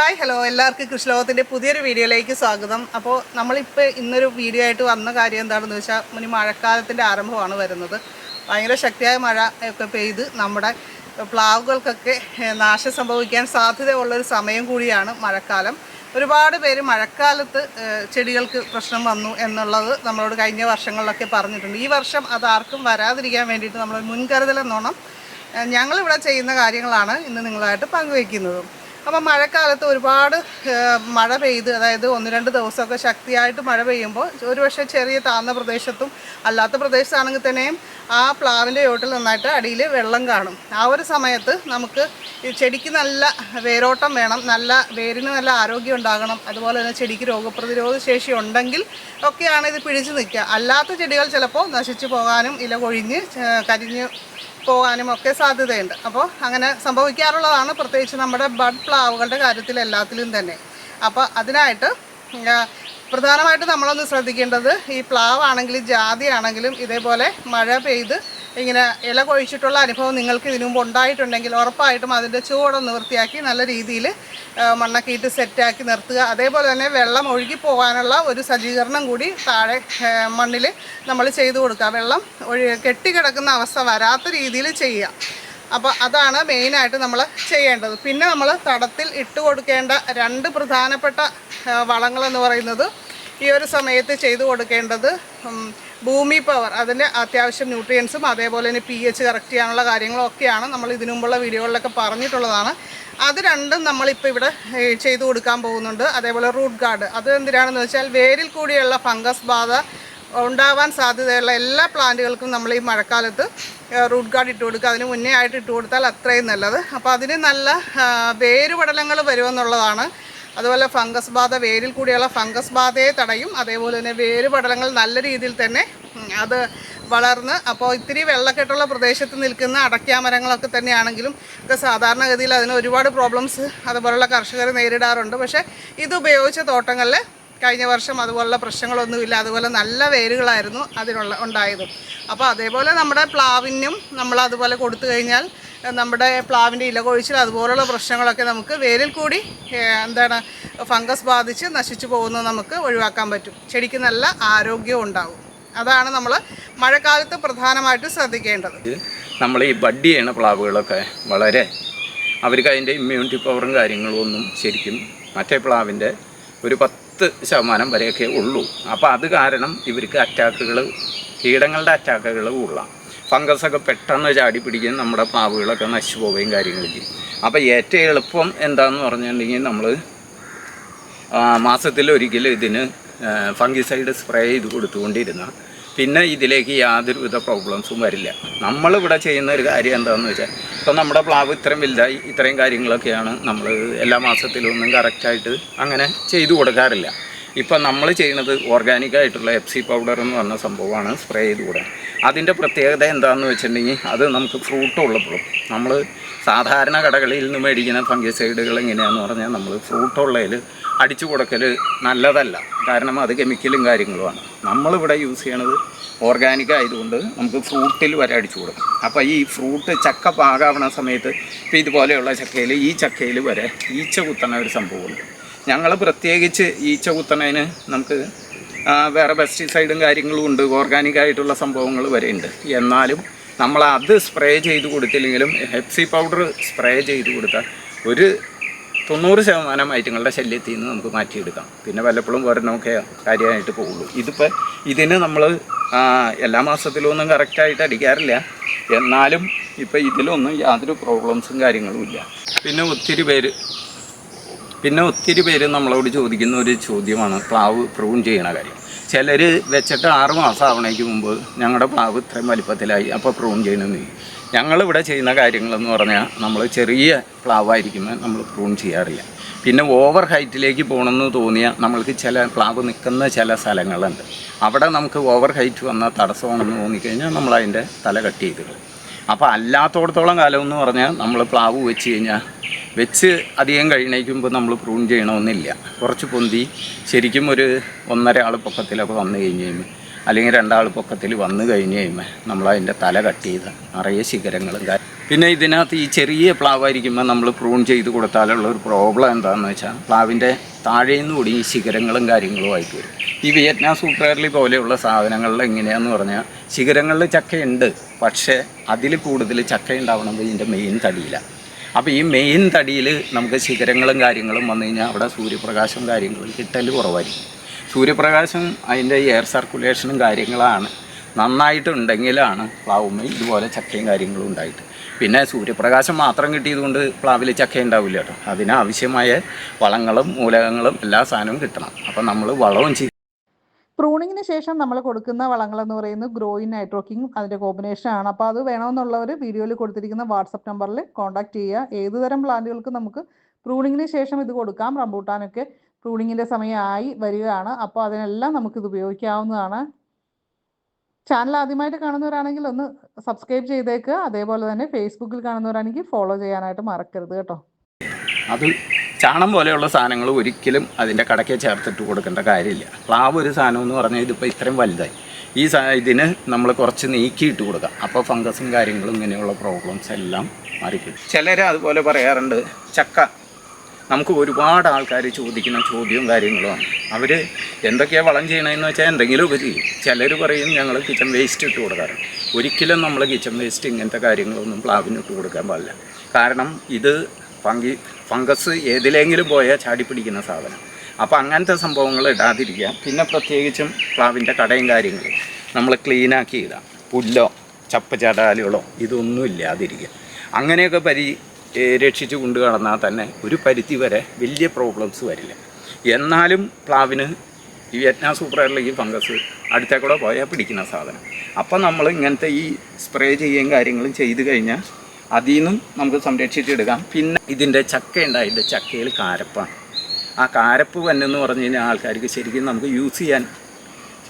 Hi hello. എല്ലാവർക്കും കൃഷിലോകത്തിന്റെ പുതിയൊരു വീഡിയോയിലേക്ക് സ്വാഗതം. അപ്പോൾ നമ്മളിപ്പോൾ ഇന്നൊരു വീഡിയോ ആയിട്ട് വന്ന കാര്യം എന്താണെന്ന് വെച്ചാൽ മുനി മഴക്കാലത്തിന്റെ ആരംഭമാണ് വരുന്നത്. ഭയങ്കര ശക്തിയായ മഴ ഒക്കെ പെയ്ത് നമ്മുടെ പ്ലാവുകൾക്കൊക്കെ നാശം സംഭവിക്കാൻ സാധ്യതയുള്ളൊരു സമയം കൂടിയാണ് മഴക്കാലം. ഒരുപാട് പേര് മഴക്കാലത്ത് ചെടികൾക്ക് പ്രശ്നം വന്നു എന്നുള്ളത് നമ്മളോട് കഴിഞ്ഞ വർഷങ്ങളിലൊക്കെ പറഞ്ഞിട്ടുണ്ട്. ഈ വർഷം അത് ആർക്കും വരാതിരിക്കാൻ വേണ്ടിയിട്ട് നമ്മൾ മുൻകരുതലെന്നോണം ഞങ്ങളിവിടെ ചെയ്യുന്ന കാര്യങ്ങളാണ് ഇന്ന് നിങ്ങളായിട്ട് പങ്കുവയ്ക്കുന്നത് അപ്പോൾ മഴക്കാലത്ത് ഒരുപാട് മഴ പെയ്ത് അതായത് ഒന്ന് രണ്ട് ദിവസമൊക്കെ ശക്തിയായിട്ട് മഴ പെയ്യുമ്പോൾ ഒരുപക്ഷെ ചെറിയ താഴ്ന്ന പ്രദേശത്തും അല്ലാത്ത പ്രദേശത്താണെങ്കിൽ തന്നെയും ആ പ്ലാവിന്റെ ചോട്ടിൽ നന്നായിട്ട് അടിയിൽ വെള്ളം കാണും. ആ ഒരു സമയത്ത് നമുക്ക് ചെടിക്ക് നല്ല വേരോട്ടം വേണം നല്ല വേരിന് നല്ല ആരോഗ്യം ഉണ്ടാകണം അതുപോലെ തന്നെ ചെടിക്ക് രോഗപ്രതിരോധ ശേഷി ഉണ്ടെങ്കിൽ ഒക്കെയാണ് ഇത് പിടിച്ചു നിൽക്കുക. അല്ലാത്ത ചെടികൾ ചിലപ്പോൾ നശിച്ചു പോകാനും ഇല കൊഴിഞ്ഞ് കരിഞ്ഞ് പോകാനും ഒക്കെ സാധ്യതയുണ്ട്. അപ്പോൾ അങ്ങനെ സംഭവിക്കാറുള്ളതാണ് പ്രത്യേകിച്ച് നമ്മുടെ ബഡ് പ്ലാവുകളുടെ കാര്യത്തിൽ എല്ലാത്തിലും തന്നെ. അപ്പോൾ അതിനായിട്ട് പ്രധാനമായിട്ട് നമ്മളൊന്ന് ശ്രദ്ധിക്കേണ്ടത് ഈ പ്ലാവ് ആണെങ്കിലും ഇതേപോലെ മഴ പെയ്ത് ഇങ്ങനെ ഇല കൊഴിച്ചിട്ടുള്ള അനുഭവം നിങ്ങൾക്ക് ഇതിനു മുമ്പ് ഉണ്ടായിട്ടുണ്ടെങ്കിൽ ഉറപ്പായിട്ടും അതിന്റെ ചൂടൊന്ന് വൃത്തിയാക്കി നല്ല രീതിയിൽ മണ്ണൊക്കെ ഇട്ട് സെറ്റാക്കി നിർത്തുക. അതേപോലെ തന്നെ വെള്ളം ഒഴുകി പോകാനുള്ള ഒരു സജ്ജീകരണം കൂടി താഴെ മണ്ണിൽ നമ്മൾ ചെയ്തു കൊടുക്കുക. വെള്ളം ഒഴി കെട്ടിക്കിടക്കുന്ന അവസ്ഥ വരാത്ത രീതിയിൽ ചെയ്യുക. അപ്പോൾ അതാണ് മെയിനായിട്ട് നമ്മൾ ചെയ്യേണ്ടത്. പിന്നെ നമ്മൾ തടത്തിൽ ഇട്ട് കൊടുക്കേണ്ട രണ്ട് പ്രധാനപ്പെട്ട വളങ്ങളെന്ന് പറയുന്നത് ഈ ഒരു സമയത്ത് ചെയ്തു കൊടുക്കേണ്ടത് ഭൂമി പവർ അതിന്റെ അത്യാവശ്യം ന്യൂട്രിയൻസും അതേപോലെ തന്നെ പി എച്ച് കറക്റ്റ് ചെയ്യാനുള്ള കാര്യങ്ങളൊക്കെയാണ് നമ്മൾ ഇതിനു മുമ്പുള്ള വീഡിയോകളിലൊക്കെ പറഞ്ഞിട്ടുള്ളതാണ്. അത് രണ്ടും നമ്മളിപ്പോൾ ഇവിടെ ചെയ്തു കൊടുക്കാൻ പോകുന്നുണ്ട്. അതേപോലെ റൂട്ട് ഗാർഡ് അത് എന്തിനാണെന്ന് വെച്ചാൽ വേരിൽ കൂടിയുള്ള ഫംഗസ് ബാധ ഉണ്ടാവാൻ സാധ്യതയുള്ള എല്ലാ പ്ലാന്റുകൾക്കും നമ്മൾ ഈ മഴക്കാലത്ത് റൂട്ട് ഗാർഡ് ഇട്ട് കൊടുക്കുക. അതിന് മുന്നേ ആയിട്ട് ഇട്ട് കൊടുത്താൽ അത്രയും നല്ലത്. അപ്പോൾ അതിന് നല്ല വേരുപടലങ്ങൾ വരുമെന്നുള്ളതാണ് അതുപോലെ ഫംഗസ് ബാധ വേരിൽ കൂടിയുള്ള ഫംഗസ് ബാധയെ തടയും. അതേപോലെ തന്നെ വേര് പടലങ്ങൾ നല്ല രീതിയിൽ തന്നെ അത് വളർന്ന് അപ്പോൾ ഇത്തിരി വെള്ളക്കെട്ടുള്ള പ്രദേശത്ത് നിൽക്കുന്ന അടയ്ക്കാമരങ്ങളൊക്കെ തന്നെയാണെങ്കിലും ഒക്കെ സാധാരണഗതിയിൽ അതിന് ഒരുപാട് പ്രോബ്ലംസ് അതുപോലുള്ള കർഷകർ നേരിടാറുണ്ട്. പക്ഷേ ഇത് ഉപയോഗിച്ച തോട്ടങ്ങളിൽ കഴിഞ്ഞ വർഷം അതുപോലുള്ള പ്രശ്നങ്ങളൊന്നുമില്ല. അതുപോലെ നല്ല വേരുകളായിരുന്നു അതിനുള്ള ഉണ്ടായത്. അപ്പോൾ അതേപോലെ നമ്മുടെ പ്ലാവിനും നമ്മൾ അതുപോലെ കൊടുത്തു കഴിഞ്ഞാൽ നമ്മുടെ പ്ലാവിന്റെ ഇല കൊഴിച്ചിൽ അതുപോലുള്ള പ്രശ്നങ്ങളൊക്കെ നമുക്ക് വേരിൽ കൂടി എന്താണ് ഫംഗസ് ബാധിച്ച് നശിച്ചു പോകുന്നത് നമുക്ക് ഒഴിവാക്കാൻ പറ്റും. ചെടിക്ക് നല്ല ആരോഗ്യവും ഉണ്ടാവും. അതാണ് നമ്മൾ മഴക്കാലത്ത് പ്രധാനമായിട്ടും ശ്രദ്ധിക്കേണ്ടത്. നമ്മൾ ഈ ബഡ് ചെയ്യണ പ്ലാവുകളൊക്കെ വളരെ അവർക്ക് അതിന്റെ ഇമ്മ്യൂണിറ്റി പവറും കാര്യങ്ങളും ഒന്നും ശരിക്കും മറ്റേ പ്ലാവിന്റെ ഒരു പത്ത് ശതമാനം വരെയൊക്കെ ഉള്ളൂ. അപ്പോൾ അത് കാരണം ഇവർക്ക് അറ്റാക്കുകൾ കീടങ്ങളുടെ അറ്റാക്കുകൾ ഉള്ള ഫംഗസൊക്കെ പെട്ടെന്ന് ചാടി പിടിക്കും നമ്മുടെ പാവുകളൊക്കെ നശിച്ചു പോവുകയും കാര്യങ്ങളും ചെയ്യും. അപ്പോൾ ഏറ്റവും എളുപ്പം എന്താണെന്ന് പറഞ്ഞിട്ടുണ്ടെങ്കിൽ നമ്മൾ മാസത്തിൽ ഒരിക്കലും ഇതിന് ഫംഗിസൈഡ് സ്പ്രേ ചെയ്ത് കൊടുത്തുകൊണ്ടിരുന്ന പിന്നെ ഇതിലേക്ക് യാതൊരുവിധ പ്രോബ്ലംസും വരില്ല. നമ്മളിവിടെ ചെയ്യുന്ന ഒരു കാര്യം എന്താണെന്ന് വെച്ചാൽ ഇപ്പം നമ്മുടെ പ്ലാവ് ഇത്രയും വലുതായി ഇത്രയും കാര്യങ്ങളൊക്കെയാണ് നമ്മൾ എല്ലാ മാസത്തിലൊന്നും കറക്റ്റായിട്ട് അങ്ങനെ ചെയ്തു കൊടുക്കാറില്ല. ഇപ്പം നമ്മൾ ചെയ്യുന്നത് ഓർഗാനിക് ആയിട്ടുള്ള എഫ് സി പൗഡർ എന്ന് പറഞ്ഞ സംഭവമാണ് സ്പ്രേ ചെയ്ത് കൊടുക്കുക അതിന്റെ പ്രത്യേകത എന്താണെന്ന് വെച്ചിട്ടുണ്ടെങ്കിൽ അത് നമുക്ക് ഫ്രൂട്ട് ഉള്ളപ്പോഴും നമ്മൾ സാധാരണ കടകളിൽ നിന്ന് മേടിക്കുന്ന ഫംഗിസൈഡുകൾ എങ്ങനെയാന്ന് പറഞ്ഞാൽ നമ്മൾ ഫ്രൂട്ട് ഉള്ളതിൽ അടിച്ചു കൊടുക്കൽ നല്ലതല്ല. കാരണം അത് കെമിക്കലും കാര്യങ്ങളുമാണ്. നമ്മളിവിടെ യൂസ് ചെയ്യണത് ഓർഗാനിക് ആയതുകൊണ്ട് നമുക്ക് ഫ്രൂട്ടിൽ വരെ അടിച്ചു കൊടുക്കും. അപ്പോൾ ഈ ഫ്രൂട്ട് ചക്ക പാകാവണ സമയത്ത് ഇപ്പോൾ ഇതുപോലെയുള്ള ചക്കയിൽ ഈ ചക്കയിൽ വരെ ഈച്ച കുത്തണ ഒരു സംഭവമുണ്ട്. ഞങ്ങൾ പ്രത്യേകിച്ച് ഈച്ച കുത്തണതിന് നമുക്ക് വേറെ പെസ്റ്റിസൈഡും കാര്യങ്ങളും ഉണ്ട്. ഓർഗാനിക് ആയിട്ടുള്ള സംഭവങ്ങൾ വരെ ഉണ്ട്. എന്നാലും നമ്മൾ അത് സ്പ്രേ ചെയ്ത് കൊടുത്തില്ലെങ്കിലും ഹെപ്സി പൗഡർ സ്പ്രേ ചെയ്ത് കൊടുത്താൽ ഒരു തൊണ്ണൂറ് ശതമാനം ഐറ്റങ്ങളുടെ ശല്യത്തിൽ നിന്ന് നമുക്ക് മാറ്റിയെടുക്കാം. പിന്നെ വല്ലപ്പോഴും വരണമൊക്കെ കാര്യമായിട്ട് പോകുള്ളൂ. ഇതിപ്പോൾ ഇതിന് നമ്മൾ എല്ലാ മാസത്തിലും ഒന്നും കറക്റ്റായിട്ട് അടിക്കാറില്ല. എന്നാലും ഇപ്പോൾ ഇതിലൊന്നും യാതൊരു പ്രോബ്ലംസും കാര്യങ്ങളും ഇല്ല. പിന്നെ ഒത്തിരി പേര് പിന്നെ ഒത്തിരി പേര് നമ്മളോട് ചോദിക്കുന്ന ഒരു ചോദ്യമാണ് പ്ലാവ് പ്രൂൺ ചെയ്യണ കാര്യം. ചിലർ വെച്ചിട്ട് ആറ് മാസം ആവണേക്ക് മുമ്പ് ഞങ്ങളുടെ പ്ലാവ് ഇത്രയും വലിപ്പത്തിലായി അപ്പോൾ പ്രൂൺ ചെയ്യണമെന്ന് ഞങ്ങളിവിടെ ചെയ്യുന്ന കാര്യങ്ങളെന്ന് പറഞ്ഞാൽ നമ്മൾ ചെറിയ പ്ലാവായിരിക്കുമ്പോൾ നമ്മൾ പ്രൂൺ ചെയ്യാറില്ല. പിന്നെ ഓവർ ഹൈറ്റിലേക്ക് പോകണമെന്ന് തോന്നിയാൽ നമ്മൾക്ക് ചില പ്ലാവ് നിൽക്കുന്ന ചില സ്ഥലങ്ങളുണ്ട്. അവിടെ നമുക്ക് ഓവർ ഹൈറ്റ് വന്നാൽ തടസ്സമാണെന്ന് തോന്നിക്കഴിഞ്ഞാൽ നമ്മൾ അതിന്റെ തല കട്ട് ചെയ്ത് അപ്പോൾ അല്ലാത്തോടത്തോളം കാലം എന്ന് പറഞ്ഞാൽ നമ്മൾ പ്ലാവ് വെച്ച് കഴിഞ്ഞാൽ വെച്ച് അധികം കഴിഞ്ഞേക്കുമ്പോൾ നമ്മൾ പ്രൂൺ ചെയ്യണമെന്നില്ല. കുറച്ച് പൊന്തി ശരിക്കും ഒരു ഒന്നര ആൾ പൊക്കത്തിലൊക്കെ വന്നു കഴിഞ്ഞ് കഴിയുമ്പോൾ അല്ലെങ്കിൽ രണ്ടാൾ പൊക്കത്തിൽ വന്നു കഴിഞ്ഞ് കഴിയുമ്പോൾ നമ്മൾ അതിന്റെ തല കട്ട് ചെയ്ത് നിറയെ ശിഖരങ്ങളും പിന്നെ ഇതിനകത്ത് ഈ ചെറിയ പ്ലാവായിരിക്കുമ്പോൾ നമ്മൾ പ്രൂൺ ചെയ്ത് കൊടുത്താലുള്ള ഒരു പ്രോബ്ലം എന്താണെന്ന് വെച്ചാൽ പ്ലാവിന്റെ താഴേന്ന് കൂടി ഈ ശിഖരങ്ങളും കാര്യങ്ങളും ആയിട്ട് വരും. ഈ വിയറ്റ്നാം സൂപ്പർലി പോലെയുള്ള സാധനങ്ങളിൽ എങ്ങനെയാന്ന് പറഞ്ഞാൽ ശിഖരങ്ങളിൽ ചക്കയുണ്ട് പക്ഷേ അതിൽ കൂടുതൽ ചക്ക ഇതിന്റെ മെയിൻ തടിയിലാണ് അപ്പോൾ ഈ മെയിൻ തടിയിൽ നമുക്ക് ശിഖരങ്ങളും കാര്യങ്ങളും വന്നു കഴിഞ്ഞാൽ അവിടെ സൂര്യപ്രകാശം കാര്യങ്ങളും കിട്ടൽ കുറവായിരിക്കും. സൂര്യപ്രകാശം അതിന്റെ എയർ സർക്കുലേഷനും കാര്യങ്ങളാണ്. നന്നായിട്ടുണ്ടെങ്കിലാണ് പ്ലാവുമ്മ ഇതുപോലെ ചക്കയും കാര്യങ്ങളും ഉണ്ടായിട്ട്. പിന്നെ സൂര്യപ്രകാശം മാത്രം കിട്ടിയതുകൊണ്ട് പ്ലാവിൽ ചക്ക ഉണ്ടാവില്ല കേട്ടോ. അതിനാവശ്യമായ വളങ്ങളും മൂലകങ്ങളും എല്ലാ സാധനവും കിട്ടണം. അപ്പം നമ്മൾ വളവും പ്രൂണിങ്ങിന് ശേഷം നമ്മൾ കൊടുക്കുന്ന വളങ്ങൾ എന്ന് പറയുന്നത് ഗ്രോയിൻ നൈട്രോക്കിങ് അതിന്റെ കോമ്പിനേഷൻ ആണ്. അപ്പോൾ അത് വേണമെന്നുള്ളവർ വീഡിയോയിൽ കൊടുത്തിരിക്കുന്ന വാട്സപ്പ് നമ്പറിൽ കോൺടാക്ട് ചെയ്യുക. ഏതുതരം പ്ലാന്റുകൾക്ക് നമുക്ക് പ്രൂണിങ്ങിന് ശേഷം ഇത് കൊടുക്കാം. റംബൂട്ടാനൊക്കെ പ്രൂണിങ്ങിന്റെ സമയമായി വരികയാണ്. അപ്പോൾ അതിനെല്ലാം ഇത് ഉപയോഗിക്കാവുന്നതാണ്. ചാനൽ ആദ്യമായിട്ട് കാണുന്നവരാണെങ്കിൽ ഒന്ന് സബ്സ്ക്രൈബ് ചെയ്തേക്കുക അതേപോലെ തന്നെ ഫേസ്ബുക്കിൽ കാണുന്നവരാണെങ്കിൽ ഫോളോ ചെയ്യാനായിട്ട് മറക്കരുത് കേട്ടോ. ചാണം പോലെയുള്ള സാധനങ്ങൾ ഒരിക്കലും അതിന്റെ കടക്കെ ചേർത്തിട്ട് കൊടുക്കേണ്ട കാര്യമില്ല. പ്ലാവ് ഒരു സാധനം എന്ന് പറഞ്ഞാൽ ഇതിപ്പോൾ ഇത്രയും വലുതായി. ഈ ഇതിന് നമ്മൾ കുറച്ച് നീക്കിയിട്ട് കൊടുക്കാം. അപ്പോൾ ഫംഗസും കാര്യങ്ങളും ഇങ്ങനെയുള്ള പ്രോബ്ലംസ് എല്ലാം മാറിക്കിട്ടും. ചിലർ അതുപോലെ പറയാറുണ്ട് ചക്ക നമുക്ക് ഒരുപാട് ആൾക്കാർ ചോദിക്കുന്ന ചോദ്യവും കാര്യങ്ങളുമാണ് അവർ എന്തൊക്കെയാണ് വളം ചെയ്യണമെന്ന് വെച്ചാൽ എന്തെങ്കിലുമൊക്കെ ചെയ്യും. ചിലർ പറയും ഞങ്ങൾ കിച്ചൺ വേസ്റ്റ് ഇട്ട് കൊടുക്കാറുണ്ട്. ഒരിക്കലും നമ്മൾ കിച്ചൺ വേസ്റ്റ് ഇങ്ങനത്തെ കാര്യങ്ങളൊന്നും പ്ലാവിന് ഇട്ട് കൊടുക്കാൻ പാടില്ല. കാരണം ഇത് ഫംഗി ഫംഗസ് ഏതിലെങ്കിലും പോയാൽ ചാടി പിടിക്കുന്ന സാധനം. അപ്പോൾ അങ്ങനത്തെ സംഭവങ്ങൾ ഇടാതിരിക്കുക. പിന്നെ പ്രത്യേകിച്ചും പ്ലാവിന്റെ കടയും കാര്യങ്ങളും. നമ്മൾ ക്ലീനാക്കി ഇടാം. പുല്ലോ ചപ്പചാടാലുകളോ ഇതൊന്നും ഇല്ലാതിരിക്കുക. അങ്ങനെയൊക്കെ പരി രക്ഷിച്ച് കൊണ്ടു കടന്നാൽ തന്നെ ഒരു പരിധി വരെ വലിയ പ്രോബ്ലംസ് വരില്ല. എന്നാലും പ്ലാവിന് ഈ വിയറ്റ്നാം സൂപ്പർ ഈ ഫംഗസ് അടുത്തേക്കൂടെ പോയാൽ പിടിക്കുന്ന സാധനം. അപ്പം നമ്മൾ ഇങ്ങനത്തെ ഈ സ്പ്രേ ചെയ്യുകയും കാര്യങ്ങളും ചെയ്ത് കഴിഞ്ഞാൽ അതിൽ നിന്നും നമുക്ക് സംരക്ഷിച്ചെടുക്കാം. പിന്നെ ഇതിന്റെ ചക്ക ഉണ്ടായിട്ട് ചക്കയിൽ കാരപ്പാണ്. ആ കാരപ്പ് വന്നെന്ന് പറഞ്ഞു കഴിഞ്ഞാൽ ആൾക്കാർക്ക് ശരിക്കും നമുക്ക് യൂസ് ചെയ്യാൻ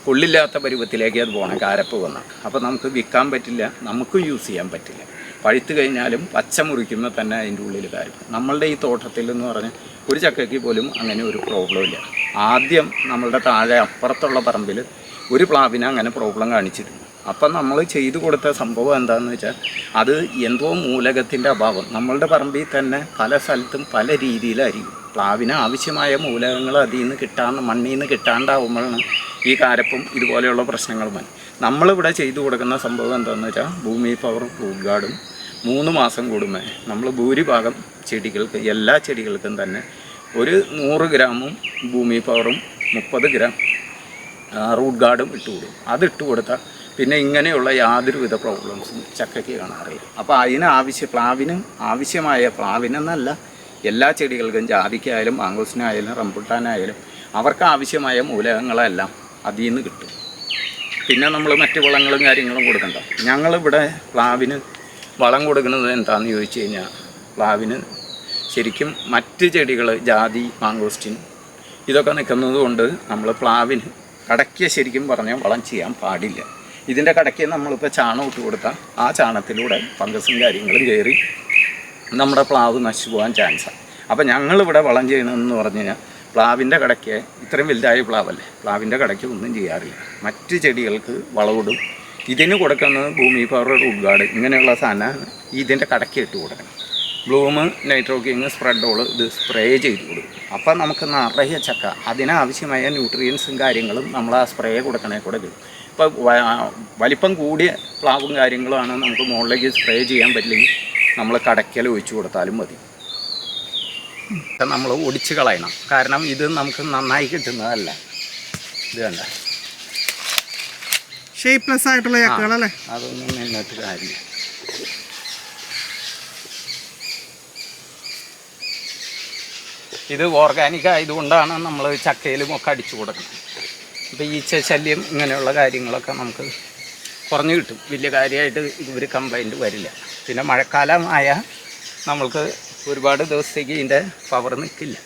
കൊള്ളില്ലാത്ത പരുവത്തിലേക്ക് അത് പോകണം കാരപ്പ് വന്ന്. അപ്പോൾ നമുക്ക് വിൽക്കാൻ പറ്റില്ല നമുക്കും യൂസ് ചെയ്യാൻ പറ്റില്ല. പഴുത്ത് കഴിഞ്ഞാലും പച്ച മുറിക്കുമ്പോൾ തന്നെ അതിന്റെ ഉള്ളിൽ കാരപ്പ്. നമ്മളുടെ ഈ തോട്ടത്തിൽ എന്ന് പറഞ്ഞാൽ ഒരു ചക്കയ്ക്ക് പോലും അങ്ങനെ ഒരു പ്രോബ്ലം ഇല്ല. ആദ്യം നമ്മളുടെ താഴെ അപ്പുറത്തുള്ള പറമ്പിൽ ഒരു പ്ലാവിന് അങ്ങനെ പ്രോബ്ലം കാണിച്ചിരുന്നു. അപ്പം നമ്മൾ ചെയ്തു കൊടുത്ത സംഭവം എന്താണെന്ന് വെച്ചാൽ അത് എന്തോ മൂലകത്തിന്റെ അഭാവം. നമ്മളുടെ പറമ്പിൽ തന്നെ പല സ്ഥലത്തും പല രീതിയിലായിരിക്കും. പ്ലാവിന് ആവശ്യമായ മൂലകങ്ങൾ അതിൽ നിന്ന് കിട്ടാണ്ട് മണ്ണിൽ നിന്ന് കിട്ടാണ്ടാവുമ്പോഴാണ് ഈ കാരപ്പും ഇതുപോലെയുള്ള പ്രശ്നങ്ങളും വരും നമ്മളിവിടെ ചെയ്തു കൊടുക്കുന്ന സംഭവം എന്താണെന്ന് വെച്ചാൽ ഭൂമി പവർ ഫ്രൂട്ട് ഗാർഡും മൂന്ന് മാസം കൂടുമ്പോൾ നമ്മൾ ഭൂരിഭാഗം ചെടികൾക്ക് എല്ലാ ചെടികൾക്കും തന്നെ ഒരു നൂറ് ഗ്രാമും ഭൂമി പവറും മുപ്പത് ഗ്രാം റൂട്ട് ഗാർഡും ഇട്ട് കൊടുക്കും കൊടുത്താൽ പിന്നെ ഇങ്ങനെയുള്ള യാതൊരുവിധ പ്രോബ്ലംസും ചക്കയ്ക്ക് കാണാറില്ല. അപ്പോൾ അതിന് ആവശ്യ പ്ലാവിന് ആവശ്യമായ പ്ലാവിനെന്നല്ല എല്ലാ ചെടികൾക്കും ജാതിക്കായാലും മാങ്കോസിനായാലും റംബുട്ടാനായാലും അവർക്ക് ആവശ്യമായ മൂലകങ്ങളെല്ലാം അതിൽ നിന്ന് കിട്ടും. പിന്നെ നമ്മൾ മറ്റു വളങ്ങളും കാര്യങ്ങളും കൊടുക്കണ്ട. ഞങ്ങളിവിടെ പ്ലാവിന് വളം കൊടുക്കുന്നത് എന്താണെന്ന് ചോദിച്ചു കഴിഞ്ഞാൽ പ്ലാവിന് ശരിക്കും മറ്റ് ചെടികൾ ജാതി മാങ്കോസ്റ്റിൻ ഇതൊക്കെ നിൽക്കുന്നത് കൊണ്ട് നമ്മൾ പ്ലാവിന് കടയ്ക്ക് ശരിക്കും പറഞ്ഞാൽ വളം ചെയ്യാൻ പാടില്ല. ഇതിന്റെ കടയ്ക്ക് നമ്മളിപ്പോൾ ചാണം ഇട്ട് കൊടുത്താൽ ആ ചാണത്തിലൂടെ ഫംഗസും കാര്യങ്ങളും കയറി നമ്മുടെ പ്ലാവ് നശിച്ചു പോകാൻ ചാൻസാണ് അപ്പോൾ ഞങ്ങളിവിടെ വളം ചെയ്യണമെന്ന് പറഞ്ഞു കഴിഞ്ഞാൽ പ്ലാവിന്റെ കടയ്ക്ക് ഇത്രയും വലുതായ പ്ലാവല്ലേ പ്ലാവിന്റെ കടയ്ക്ക് ഒന്നും ചെയ്യാറില്ല. മറ്റ് ചെടികൾക്ക് വളമിടും. ഇതിന് കൊടുക്കുന്നത് ഭൂമി പവർ ഉദ്ഘാടനം ഇങ്ങനെയുള്ള സാധനം ഇതിന്റെ കടയ്ക്ക് ഇട്ട് കൊടുക്കണം ബ്ലൂമ് നൈട്രോക്കിങ് സ്പ്രെഡോൾ ഇത് സ്പ്രേ ചെയ്ത് കൊടുക്കും. അപ്പം നമുക്ക് നിറയെ ചക്ക അതിനാവശ്യമായ ന്യൂട്രിയൻസും കാര്യങ്ങളും നമ്മൾ ആ സ്പ്രേ കൊടുക്കണേ കൂടെ കിട്ടും ഇപ്പോൾ വലിപ്പം കൂടിയ പ്ലാവും കാര്യങ്ങളുമാണ് നമുക്ക് മുകളിലേക്ക് സ്പ്രേ ചെയ്യാൻ പറ്റില്ലെങ്കിൽ നമ്മൾ കടയ്ക്കൽ ഒഴിച്ചു കൊടുത്താലും മതി. നമ്മൾ ഒടിച്ച് കളയണം. കാരണം ഇത് നമുക്ക് നന്നായി കിട്ടുന്നതല്ല. ഇത് വേണ്ട ഷേപ്പ്ലെസ് ആയിട്ടുള്ള ചക്കകളല്ലേ? അതൊന്നും നിന്നിട്ട് കാര്യമില്ല. ഇത് ഓർഗാനിക് ആയതുകൊണ്ടാണ് നമ്മൾ ചക്കയിലും ഒക്കെ അടിച്ചു കൊടുക്കുന്നത്. അപ്പോൾ ഈച്ച ശല്യം ഇങ്ങനെയുള്ള കാര്യങ്ങളൊക്കെ നമുക്ക് കുറഞ്ഞു കിട്ടും. വലിയ കാര്യമായിട്ട് ഇവർ കംപ്ലൈന്റ് വരില്ല. പിന്നെ മഴക്കാലമായ നമ്മൾക്ക് ഒരുപാട് ദിവസത്തേക്ക് ഇതിന്റെ പവർ നിൽക്കില്ല.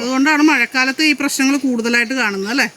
അതുകൊണ്ടാണ് മഴക്കാലത്ത് ഈ പ്രശ്നങ്ങൾ കൂടുതലായിട്ട് കാണുന്നത് അല്ലേ?